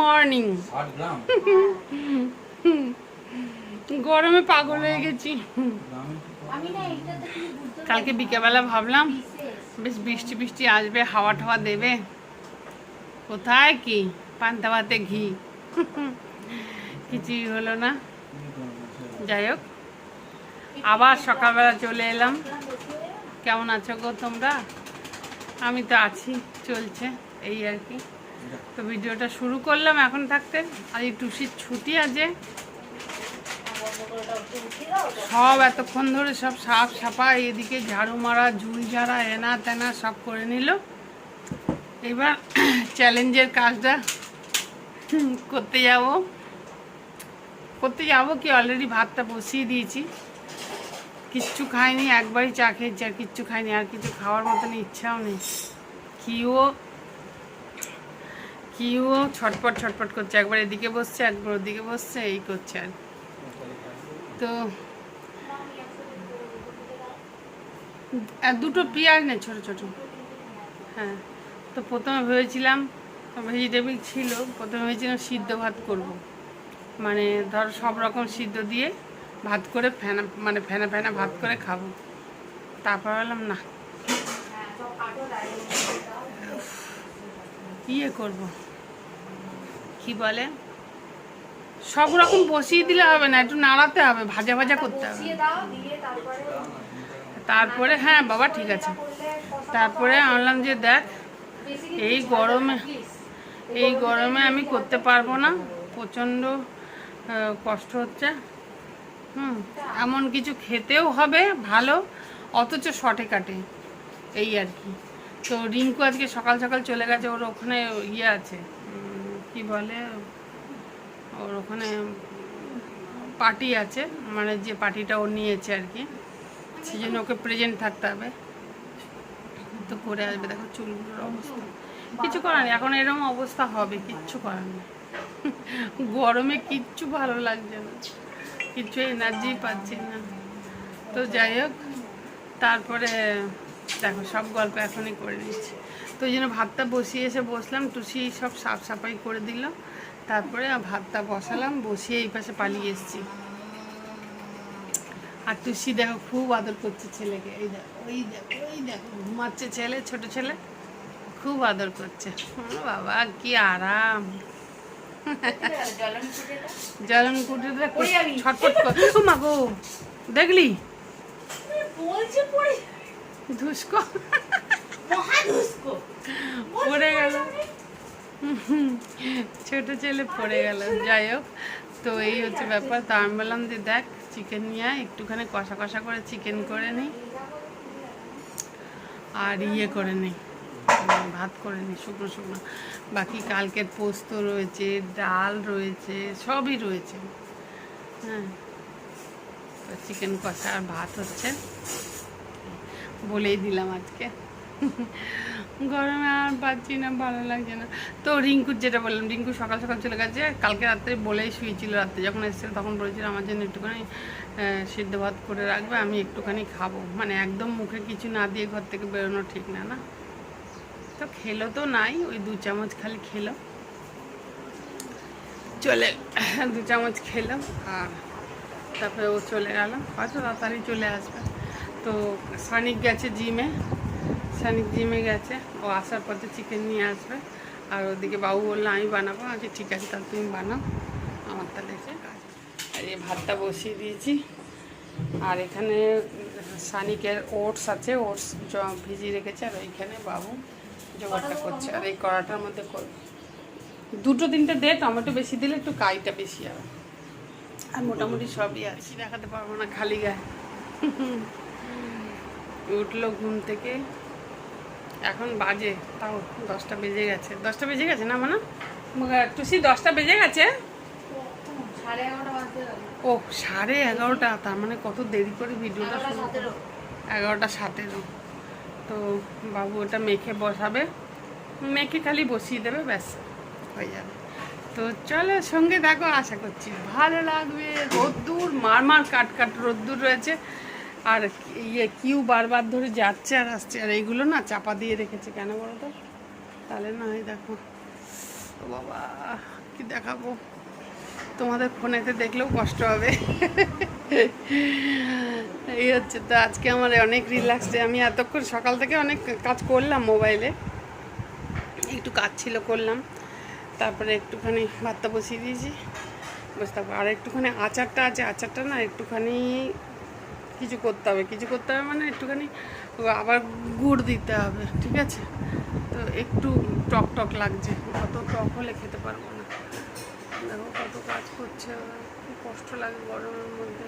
Morning গরমে পাগল হয়ে গেছি। কালকে বিকেলবেলা ভাবলাম বেশ বৃষ্টি বৃষ্টি আসবে হাওয়া টাওয়া দেবে। কোথায় কি? পান্তা ভাতে ঘি। কিছুই হলো না। যাই হোক আবার সকালবেলা চলে এলাম। কেমন আছো গো তোমরা? আমি তো আছি চলছে এই আর কি। তো ভিডিওটা শুরু করলাম, এখন থাকতে আর এই টুসির ছুটি আছে। সব এতক্ষণ ধরে সব সাফ সাফা এদিকে ঝাড়ু মারা ঝুল ঝাড়া, এনা তেনা সব করে নিল। এবার চ্যালেঞ্জের কাজটা করতে যাব। করতে যাব কি অলরেডি ভাতটা বসিয়ে দিয়েছি। কিচ্ছু খাইনি, একবারই চা খেয়েছি, আর কিচ্ছু খাইনি, আর কিছু খাওয়ার মতন ইচ্ছাও নেই। কিও কিও, ছটপট ছটপট করছে। একবার এদিকে বসছে, একবার ওদিকে বসছে, এই করছে আর। তো দুটো পেঁয়াজ নেই, ছোট ছোট। হ্যাঁ তো প্রথমে ভেবেছিলাম ভেজিটেবিল ছিল, প্রথমে ভেবেছিলাম সিদ্ধ ভাত করব। মানে ধর সব রকম সিদ্ধ দিয়ে ভাত করে ফেনা মানে ফেনা ফেনা ভাত করে খাব। তারপর বললাম না। ইয়ে করব? কি বলে? সব রকম বসিয়ে দিলে হবে না একটু নাড়াতে হবে ভাজা ভাজা করতে হবে। তারপরে হ্যাঁ বাবা ঠিক আছে। তারপরে আনলাম যে দেখ এই গরমে এই গরমে আমি করতে পারব না প্রচণ্ড কষ্ট হচ্ছে। হুম এমন কিছু খেতেও হবে ভালো অথচ শটে কাটে এই আর কি। তো রিঙ্কু আজকে সকাল সকাল চলে গেছে ওর ওখানে ইয়ে আছে। বলে, ওর ওখানে পার্টি আছে মানে যে পার্টিটা ও নিয়েছে আর কি। সেই জন্য ওকে প্রেজেন্ট থাকতে হবে। তো করে আসবে, দেখো চুলগুলোর অবস্থা। কিছু করার নেই, এখন এরকম অবস্থা হবে, কিচ্ছু করার নেই। গরমে কিচ্ছু ভালো লাগছে না। কিচ্ছু এনার্জি পাচ্ছি না। তো যাই হোক, তারপরে দেখো সব গল্প এখনই করে নিচ্ছি। তো ওই জন্য ভাতটা বসিয়ে এসে বসলাম টুসি সব সাফ সাফাই করে দিল। তারপরে ভাতটা বসালাম বসিয়ে এই পাশে পালিয়ে এসেছি। আর টুসি দেখো খুব আদর করছে ছেলেকে। এই দেখো ওই দেখো ওই দেখো ঘুমাচ্ছে ছেলে ছোট ছেলে। খুব আদর করছে। বাবা কি আরাম। জলন যাবি। ছটফট কর। ও মা গো দেখলি? বলছে পড়ে ধুস্কো পড়ে গেল। ছোট ছেলে পড়ে গেল। যাই হোক তো এই হচ্ছে ব্যাপার। তা আমি বললাম যে দেখ চিকেন নিয়ে একটুখানি কষা কষা করে চিকেন করে নিই আর ইয়ে করে নিই ভাত করে নিই শুকনো শুকনো। বাকি কালকের পোস্ত রয়েছে ডাল রয়েছে সবই রয়েছে। হ্যাঁ। তো চিকেন কষা আর ভাত হচ্ছে। বলেই দিলাম আজকে। গরমে আর পাচ্ছি না, ভালো লাগছে না। তো রিঙ্কুর যেটা বললাম, রিঙ্কু সকাল সকাল চলে গেছে। কালকে রাত্রে বলেই শুয়েছিল রাত্রে। যখন এসেছিল তখন বলেছিল আমার জন্য একটুখানি সিদ্ধ ভাত করে রাখবে, আমি একটুখানি খাব। মানে একদম মুখে কিছু না দিয়ে ঘর থেকে বেরোনো ঠিক না না? তো খেলো তো নাই, ওই দু চামচ খালি খেলো। চলে, দু চামচ খেলো আর তারপরে ও চলে গেল। হয়তো তাড়াতাড়ি চলে আসবে। তো সানিক গেছে জিমে। সানিক জিমে গেছে। ও আসার পথে চিকেন নিয়ে আসবে। আর ওদিকে বাবু বলল আমি বানাবো। আচ্ছা ঠিক আছে তাহলে তুমি বানাও। আমার তাহলে এসে কাজ আর এই ভাতটা বসিয়ে দিয়েছি। আর এখানে সানিকের ওটস আছে। ওটস ভিজিয়ে রেখেছে। আর ওইখানে বাবু জোগাড়টা করছে। আর এই কড়াটার মধ্যে করবে দুটো তিনটে দে টমেটো বেশি দিলে একটু কাইটা বেশি হবে। আর মোটামুটি সবই আছে। দেখাতে পারব না খালি গায়ে। উঠল ঘুম থেকে। এখন বাজে তাও দশটা বেজে গেছে। দশটা বেজে গেছে না মানে? টুসি দশটা বেজে গেছে? এগারোটা ও সাড়ে এগারোটা তার মানে কত দেরি করে ভিডিওটা এগারোটা শুরু সতেরো। এগারোটা সতেরো। তো বাবু ওটা মেখে বসাবে। মেখে খালি বসিয়ে দেবে ব্যাস হয়ে যাবে। তো চলো সঙ্গে দেখো আশা করছি ভালো লাগবে। রোদ্দুর মারমার কাট কাট রোদ্দুর রয়েছে। আর ইয়ে কিউ বারবার ধরে যাচ্ছে আর আসছে, আর এইগুলো না চাপা দিয়ে রেখেছে কেন বলো তো? তাহলে না হয় দেখো। বাবা, কি দেখাবো? তোমাদের ফোনেতে দেখলেও কষ্ট হবে। এই হচ্ছে তো আজকে আমার অনেক রিল্যাক্স ডে আমি এতক্ষণ সকাল থেকে অনেক কাজ করলাম মোবাইলে। একটু কাজ ছিল করলাম। তারপরে একটুখানি ভাতটা বসিয়ে দিয়েছি। বসে থাকব আর একটুখানি আচারটা আছে। আচারটা না একটুখানি কিছু করতে হবে, কিছু করতে হবে মানে একটুখানি আবার গুড় দিতে হবে, ঠিক আছে? তো একটু টক টক লাগছে, অত টক হলে খেতে পারব না। দেখো কত কাজ করছে, খুব কষ্ট লাগে গরমের মধ্যে।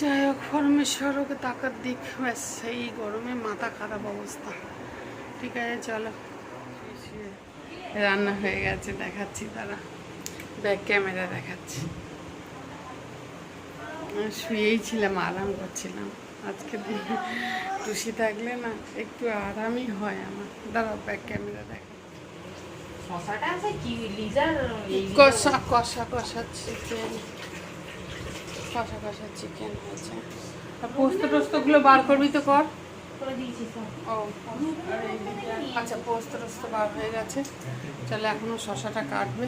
যাই হোক, পরমেশ্বর ওকে তাকার দিক, ব্যাস, সেই গরমে মাথা খারাপ অবস্থা। ঠিক আছে, চলো। রান্না হয়ে গেছে, দেখাচ্ছি তারা। ব্যাক ক্যামেরা দেখাচ্ছি। শুয়েই ছিলাম আরাম করছিলাম। আজকে দিনে টুসি থাকলে না একটু আরামই হয় আমার। দাঁড়াও ব্যাক ক্যামেরা দেখা কষা কষা কষা চিকেন কষা কষা চিকেন হয়েছে। পোস্ত টোস্তগুলো বার করবি তো কর। আচ্ছা পোস্ত টোস্ত বার হয়ে গেছে। চলে এখনও শশাটা কাটবে।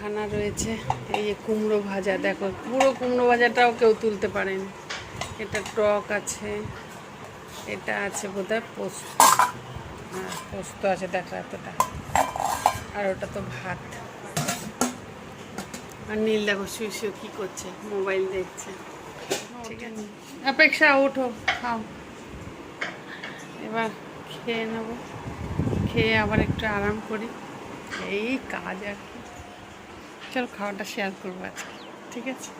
খানা রয়েছে। এই যে কুমড়ো ভাজা, দেখো, পুরো কুমড়ো ভাজাটাও কেউ তুলতে পারেনি। এটা টক আছে, এটা আছে বোধহয় পোস্ত। হ্যাঁ পোস্ত আছে, দেখো এতটা। আর ওটা তো ভাত। আর নীল দেখো, শুয়ে শুয়ে কী করছে, মোবাইল দেখছে। ঠিক আছে। অপেক্ষা, ওঠো, খাও। এবার খেয়ে নেব। খেয়ে আবার একটু আরাম করি। এই কাজ আর চলো খাওয়াটা শেয়ার করব আজকে ঠিক আছে?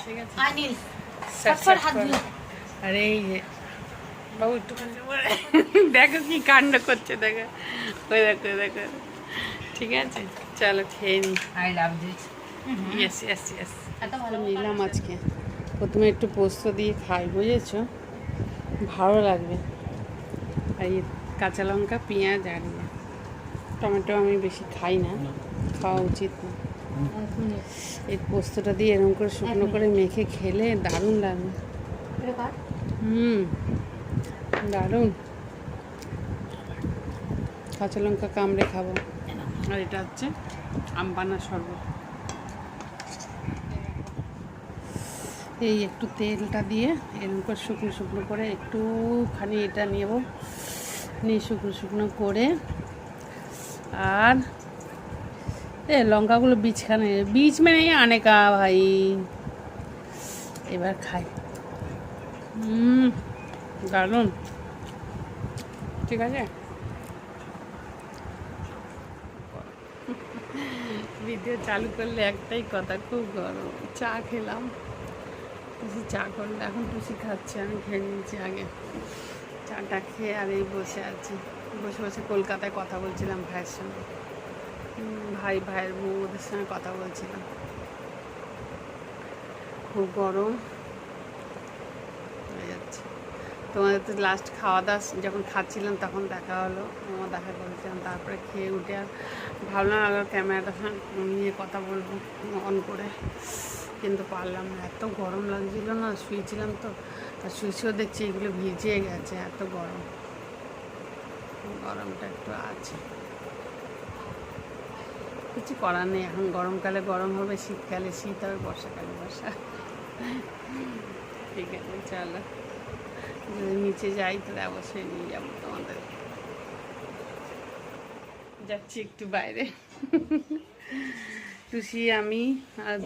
ঠিক আছে। আনিল। আরে এই যে বাবু একটুখানি দেখো কি কাণ্ড করছে দেখো। ওই দেখো ওই দেখো। ঠিক আছে চলো খেয়ে নি। I love this yes yes yes এত ভালো নিলাম আজকে। প্রথমে একটু পোস্ত দিয়ে খাই বুঝেছ? ভালো লাগবে। আর এই কাঁচা লঙ্কা পেঁয়াজ আর ইয়ে। টমেটো আমি বেশি খাই না। খাওয়া উচিত না। এই পোস্তটা দিয়ে এরকম করে শুকনো করে মেখে খেলে দারুণ লাগবে হুম দারুণ। কাঁচা লঙ্কা কামড়ে খাব। আর এটা হচ্ছে আমপানা শরবত। এই একটু তেলটা দিয়ে এরকম করে শুকনো শুকনো করে একটুখানি এটা নেব। নিয়ে শুকনো শুকনো করে আর এ, লঙ্কাগুলো বীজখানে, বীজ মানে আনেকা ভাই। এবার খাই। হুম দারুণ। ঠিক আছে? ভিডিও চালু করলে একটাই কথা, খুব গরম। চা খেলাম। টুসি চা করলে, এখন টুসি খাচ্ছে, আমি খেয়ে নিয়েছি আগে। চাটা খেয়ে আর এই বসে আছি। বসে বসে কলকাতায় কথা বলছিলাম ভাইয়ের সঙ্গে। ভাই, ভাইয়ের বউ ওদের সঙ্গে কথা বলছিলাম। খুব গরম। হয়ে যাচ্ছে। তোমাদের তো লাস্ট খাওয়া দাওয়া যখন খাচ্ছিলাম তখন দেখা হলো। আমার দেখা করেছিলাম। তারপরে খেয়ে উঠে আর ভাবলাম আবার ক্যামেরাটা নিয়ে কথা বলব অন করে। কিন্তু পারলাম না। এত গরম লাগছিল না, শুয়েছিলাম তো। আর শুয়েছেও দেখছি এগুলো ভিজে গেছে, এত গরম। গরমটা একটু আছে। কিছু করার নেই। এখন গরমকালে গরম হবে, শীতকালে শীত হবে, বর্ষাকালে বর্ষা। ঠিক আছে, চলো। যদি নিচে যাই তাহলে অবশ্যই নিয়ে যাব তোমাদের। যাচ্ছি একটু বাইরে। টুসি, আমি আর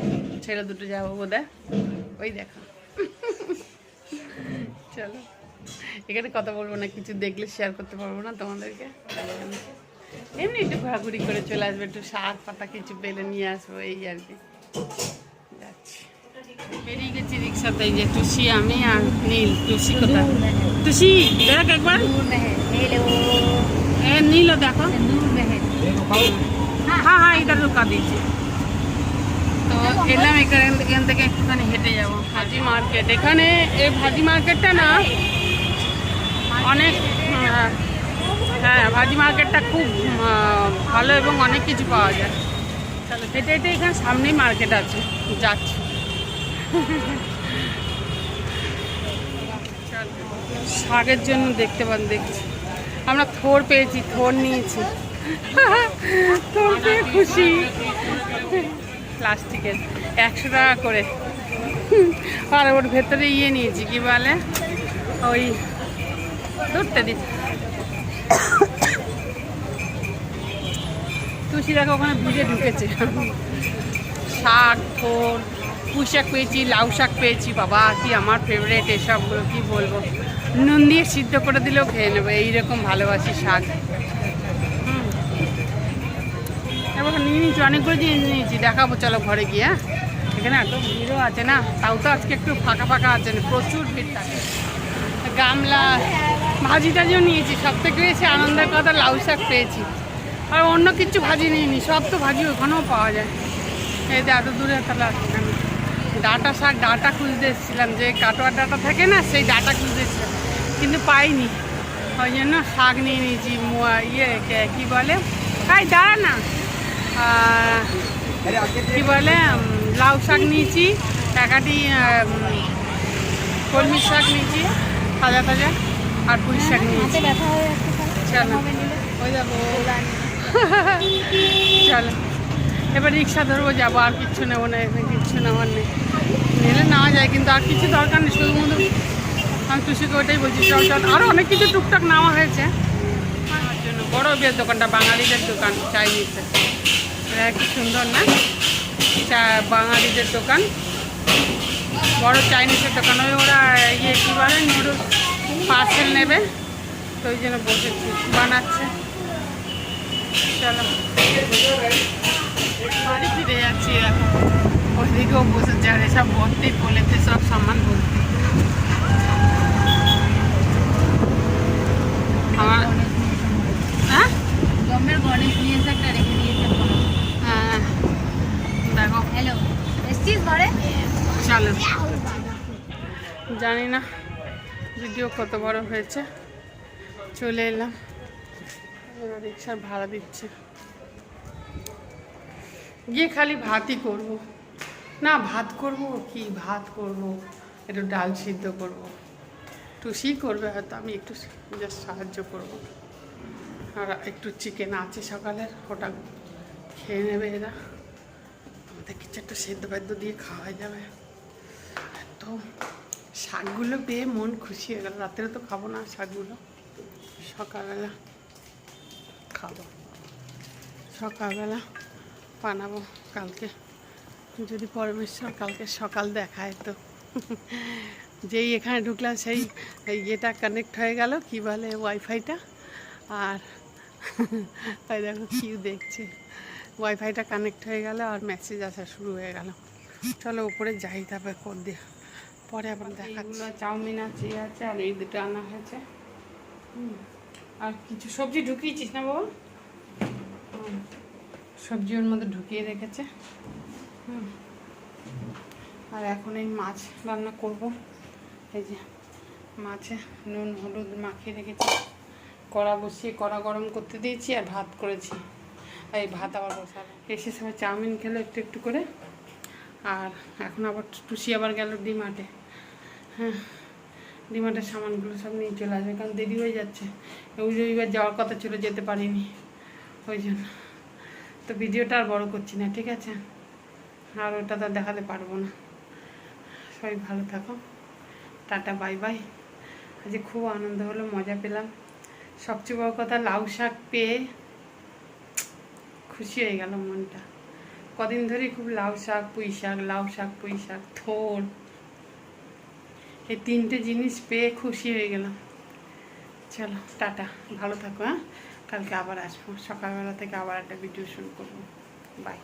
ছেলে দুটো যাব বোধহয়। ওই দেখো। চলো। এখানে কথা বলব না, কিছু দেখলে শেয়ার করতে পারব না তোমাদেরকে। এমনি একটু ঘোরাঘুরি করে চলে আসবে একটু শাক পাতা কিছু পেলে নিয়ে আসব এই আর কি। বেরিয়ে গেছি রিক্সাতে যে তুষি আমি আর নীল টুসি কোথায়? টুসি দেখ একবার। নীলও দেখো। হ্যাঁ হ্যাঁ, হ্যাঁ এটা রোকা দিয়েছি। তো এলাম এখান থেকে একটুখানি হেঁটে যাব ভাজি মার্কেট। এখানে এই ভাজি মার্কেটটা না অনেক হ্যাঁ হ্যাঁ ভাজি মার্কেটটা খুব ভালো এবং অনেক কিছু পাওয়া যায়। চলো হেঁটে হেঁটে এখানে সামনেই মার্কেট আছে। যাচ্ছি। শাকের জন্য দেখতে পান দেখছি। আমরা থোর পেয়েছি থোর নিয়েছি। থোর পেয়ে খুশি। প্লাস্টিকের একশো টাকা করে। আর ওর ভেতরে ইয়ে নিয়েছি কি বলে? ওই ধরতে দিস তুলসী দেখো ওখানে ভিজে ঢুকেছে। শাক থোর পুঁই শাক পেয়েছি, লাউ শাক পেয়েছি, বাবা, কি আমার ফেভারেট এসবগুলো, কি বলব? নুন দিয়ে সিদ্ধ করে দিলেও খেয়ে নেব, এইরকম ভালোবাসি শাক। এবার নিয়ে নিয়েছি, অনেকগুলো জিনিস নিয়েছি, দেখাবো, চলো ঘরে গিয়ে হ্যাঁ? এখানে এত ভিড়ও আছে না, তাও তো আজকে একটু ফাঁকা ফাঁকা আছে, প্রচুর ভিড় থাকে। গামলা, ভাজি টাজিও নিয়েছি, সব থেকে বেশি আনন্দের কথা লাউ শাক পেয়েছি। আর অন্য কিছু ভাজি নিইনি, সব তো ভাজি ওখানেও পাওয়া যায়। এই যে এত দূরে তাহলে আমি ডাটা শাক, ডাটা খুঁজতে এসেছিলাম, যে কাটোয়ার ডাটা থাকে না, সেই ডাটা খুঁজতে এসেছিলাম, কিন্তু পাইনি। ওই জন্য শাক নিয়ে নিয়েছি, মোয়া- ইয়ে কে- বলে? তাই দাঁড়া না। কি বলে লাউ শাক নিয়েছি একাটি কলমি শাক নিয়েছি। তাজা তাজা আর শাক নিয়েছি। চলো। ওই যাব চলো। এবার রিক্সা ধরবো যাব। আর কিচ্ছু নেব না এখানে কিচ্ছু নেওয়ার নেই। নিলে নেওয়া যায় কিন্তু আর কিছু দরকার নেই। শুধুমাত্র আমি টুসিকে ওইটাই বলছি চল চল। আরও অনেক কিছু টুকটাক নেওয়া হয়েছে। জন্য বড় বিয়ের দোকানটা বাঙালিদের দোকান চাইনিজের এটা কি সুন্দর না? চা বাঙালিদের দোকান। বড় চাইনিজের দোকান। ওই ওরা ইয়ে পার্সেল নেবে তো ওই জন্য বসেছি বানাচ্ছে। চলো। বাড়ি ফিরে যাচ্ছি এখন। ওইদিকেও বসেছে আর এসব ভর্তি বলেছে সব সামান ভর্তি আমার হ্যাঁ? গমের গণেশ নিয়েছে একটা রেখে দিয়েছে হ্যাঁ। দেখো। হ্যালো এসছিস ঘরে? চলো। জানি না। ভিডিও কত বড় হয়েছে? চলে এলাম। রিক্সার ভাড়া দিচ্ছে। গিয়ে খালি ভাতই করব। না, ভাত করব কি? ভাত করব, একটু ডাল সিদ্ধ করব। টুসি করবে হয়তো, আমি একটু জাস্ট সাহায্য করব। আর একটু চিকেন আছে সকালের ওটা খেয়ে নেবে এরা। আমাদের কিছু একটা সেদ্ধ বেদ্ধ দিয়ে খাওয়া যাবে। তো শাকগুলো পেয়ে মন খুশি হয়ে গেল। রাত্রে তো খাব না শাকগুলো। সকালবেলা খাব। সকালবেলা বানাবো কালকে। যদি পরমেশ্বর কালকে সকাল দেখায় তো। যেই এখানে ঢুকলাম সেই ইয়েটা কানেক্ট হয়ে গেল, কি বলে ওয়াইফাইটা আর তাই দেখো কিউ দেখছে। ওয়াইফাইটা কানেক্ট হয়ে গেল আর মেসেজ আসা শুরু হয়ে গেল। চলো উপরে যাই তারপরে কর দিয়ে। পরে আবার দেখাচ্ছি। চাউমিন আছে আছে, আর এই দুটো আনা হয়েছে। আর কিছু সবজি ঢুকিয়েছিস না বাবা। সবজি ওর মধ্যে ঢুকিয়ে রেখেছে। আর এখন এই মাছ রান্না করব। এই যে মাছে নুন, হলুদ মাখিয়ে রেখেছি। কড়া বসিয়ে কড়া গরম করতে দিয়েছি আর ভাত করেছি। এই ভাত আবার বসাবো। এসে সবাই চাউমিন খেলো একটু একটু করে। আর এখন আবার টুসি আবার গেল ডিমার্টে। হ্যাঁ সামানগুলো সব নিয়ে চলে আসবে, কারণ দেরি হয়ে যাচ্ছে। রবিবার যাওয়ার কথা ছিল, যেতে পারিনি। ওই জন্য। তো ভিডিওটা আর বড় করছি না, ঠিক আছে? আর ওটা তো দেখাতে পারব না। সবাই ভালো থাকো। Tata, bye bye. আজকে খুব আনন্দ হলো, মজা পেলাম। সবচেয়ে বড় কথা, লাউ শাক পেয়ে খুশি হয়ে গেল মনটা। কদিন ধরেই খুব লাউ শাক, পুঁই শাক, লাউ শাক, পুঁই শাক, থোর। এই তিনটে জিনিস পেয়ে খুশি হয়ে গেলাম। চলো, টাটা। ভালো থাকো হ্যাঁ? কালকে আবার আসব। সকালবেলা থেকে আবার একটা ভিডিও শুরু করব। বাই